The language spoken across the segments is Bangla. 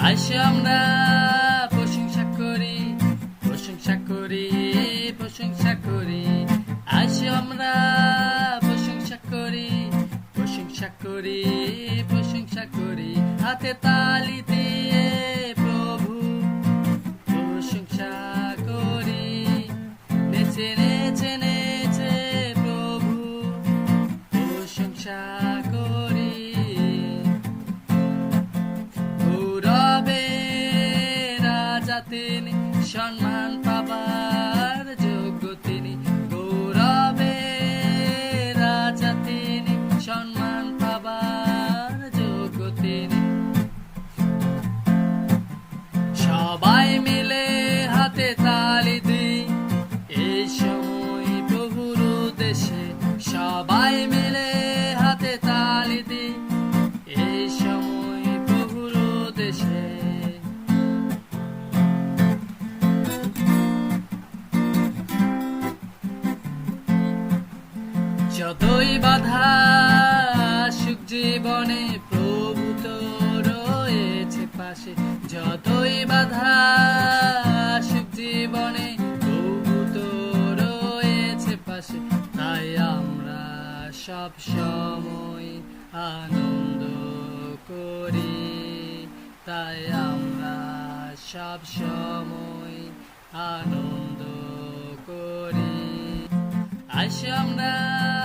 আসো আমরা, প্রশংসা করি প্রশংসা করি প্রশংসা করি। আসে আমরা, প্রশংসা করি প্রশংসা করি প্রশংসা করি। হাতে তালি Atene, যতই বাধা, সুখ জীবনে প্রভু তো রয়েছে পাশে। যতই বাধা, সুখ জীবনে প্রভু তো রয়েছে পাশে। তাই আমরা সব সময় আনন্দ করি। তাই আমরা সব সময় আনন্দ করি। আসো আমরা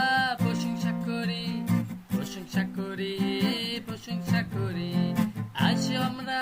প্রশংসা করি। আজ আমরা